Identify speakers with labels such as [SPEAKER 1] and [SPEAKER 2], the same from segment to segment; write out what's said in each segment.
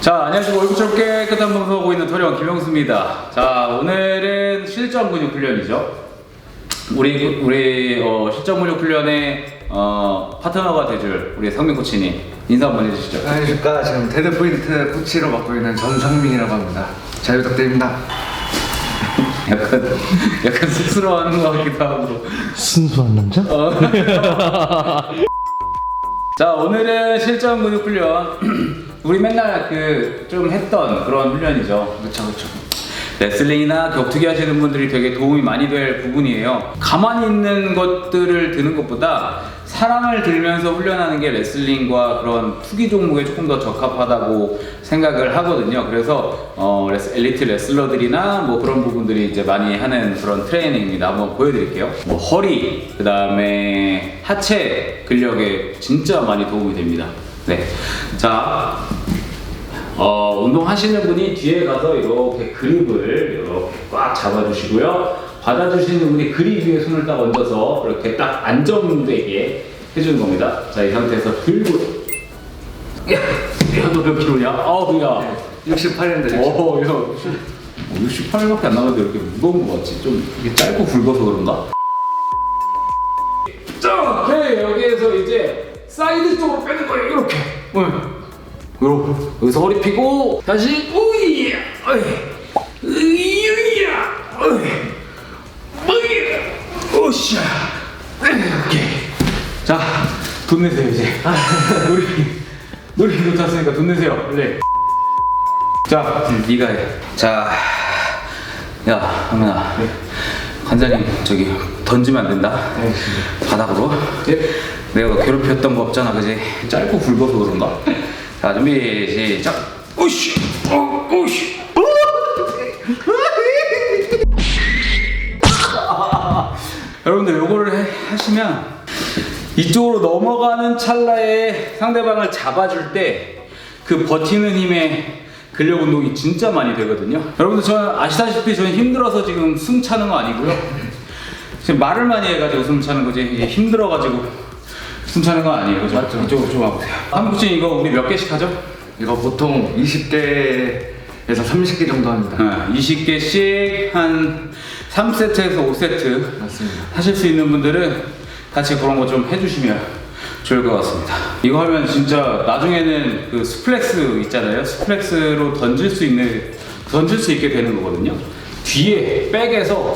[SPEAKER 1] 자, 안녕하세요. 얼굴처럼 깨끗한 방송하고 있는 토령 김영수입니다. 자, 오늘은 실전 근육 훈련이죠. 우리 우리 어, 실전 근육 훈련의 어, 파트너가 되줄 우리 상민 코치님 인사 한번 해주시죠.
[SPEAKER 2] 안녕하십니까 지금 데드포인트 코치로 맡고 있는 전상민이라고 합니다 잘 부탁드립니다
[SPEAKER 1] 약간 약간 쑥스러워하는 것 같기도 하고.
[SPEAKER 3] 순수한 남자?
[SPEAKER 1] 어. 자, 오늘은 실전 근육 훈련. 우리 맨날 그 좀 했던 그런 훈련이죠.
[SPEAKER 2] 그쵸 그쵸
[SPEAKER 1] 레슬링이나 격투기 하시는 분들이 되게 도움이 많이 될 부분이에요. 가만히 있는 것들을 드는 것보다 사람을 들면서 훈련하는 게 레슬링과 그런 투기 종목에 조금 더 적합하다고 생각을 하거든요. 그래서 어, 레스- 엘리트 레슬러들이나 뭐 그런 부분들이 이제 많이 하는 그런 트레이닝입니다. 한번 보여드릴게요. 뭐 허리, 그 다음에 하체 근력에 진짜 많이 도움이 됩니다. 네. 자, 어, 운동하시는 분이 뒤에 가서 이렇게 그립을 이렇게 꽉 잡아주시고요. 받아주시는 분이 그립 위에 손을 딱 얹어서 이렇게 딱 안정되게 해주는 겁니다. 자, 이 상태에서 들고. 야, 야, 너몇 킬로냐? 아우, 야.
[SPEAKER 2] 68인데
[SPEAKER 1] 오, 야. 68밖에 안 나가는데 이렇게 무거운 거 같지? 좀 이게 짧고 굵어서 그런가? 자, 오케이. 여기에서 이제 사이드 쪽으로 빼는 거예요. 이렇게. 응. 요렇게. 여기서 허리 펴고 다시. 어이. 으이야. 으이야. 오샤. 오케이. 자, 돈 내세요 이제. 우리 우리 이거 탔으니까 돈 내세요. 빨리. 자, 음, 네가 해. 자, 야, 하민아. 관장님 저기 던지면 안 된다. 바닥으로. 내가 너 괴롭혔던 거 없잖아, 그지? 짧고 굵어서 그런가? 자, 준비 시작. 오씨, 어, 오씨. 여러분들 요거를 해- 하시면 이쪽으로 넘어가는 찰나에 상대방을 잡아줄 때 그 버티는 힘에 근력 운동이 진짜 많이 되거든요. 여러분들 저는 아시다시피 저는 힘들어서 지금 숨 차는 거 아니고요. 지금 말을 많이 해가지고 숨 차는 거지 이게 힘들어가지고 숨 차는 거 아니에요. 그죠?
[SPEAKER 2] 맞죠.
[SPEAKER 1] 이쪽으로 좀 와보세요. 한국진 이거 우리 몇 개씩 하죠?
[SPEAKER 2] 이거 보통 20개에서 30개 정도 합니다
[SPEAKER 1] 어, 20개씩 한 3세트에서 5세트
[SPEAKER 2] 맞습니다
[SPEAKER 1] 하실 수 있는 분들은 같이 그런 거 좀 해주시면 좋을 것 같습니다. 이거 하면 진짜 나중에는 그 스플렉스 있잖아요. 스플렉스로 던질 수 있는 던질 수 있게 되는 거거든요. 뒤에 백에서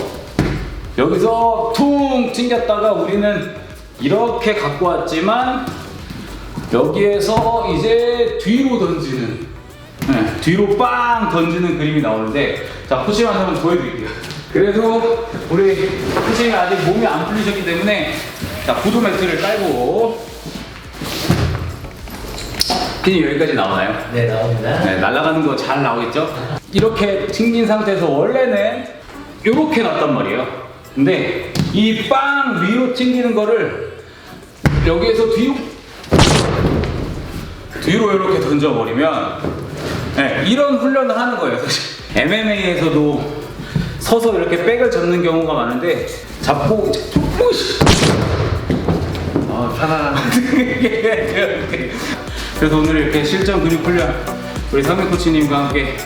[SPEAKER 1] 여기서 퉁 튕겼다가 우리는 이렇게 갖고 왔지만 여기에서 이제 뒤로 던지는 네, 뒤로 빵 던지는 그림이 나오는데 자 코치한테 한번 보여드릴게요 그래도 우리 코치가 아직 몸이 안 풀리셨기 때문에 자 구두 매트를 깔고 핀이 여기까지 나오나요?
[SPEAKER 3] 네, 나옵니다.
[SPEAKER 1] 네, 날아가는 거 잘 나오겠죠? 이렇게 튕긴 상태에서 원래는 이렇게 놨단 말이에요. 근데 이 빵 위로 튕기는 거를 여기에서 뒤로 뒤로 이렇게 던져버리면 네, 이런 훈련을 하는 거예요. 사실 MMA에서도 서서 이렇게 백을 잡는 경우가 많은데 잡고 오이씨 그래서 오늘 이렇게 실전 근육 훈련 우리 상민 코치님과 함께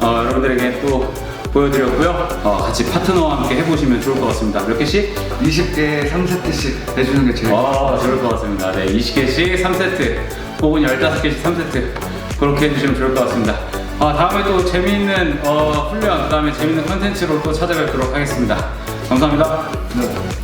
[SPEAKER 1] 어, 여러분들에게 또 보여드렸고요. 어, 같이 파트너와 함께 해보시면 좋을 것 같습니다. 몇 개씩?
[SPEAKER 2] 20개 3세트씩 해주는 게 제일
[SPEAKER 1] 아, 좋을 것 같습니다. 네, 20개씩 3세트 혹은 15개씩 3세트 그렇게 해주시면 좋을 것 같습니다. 아, 다음에 또 재미있는 어, 훈련, 그 다음에 재미있는 컨텐츠로 또 찾아뵙도록 하겠습니다. 감사합니다.
[SPEAKER 2] 네.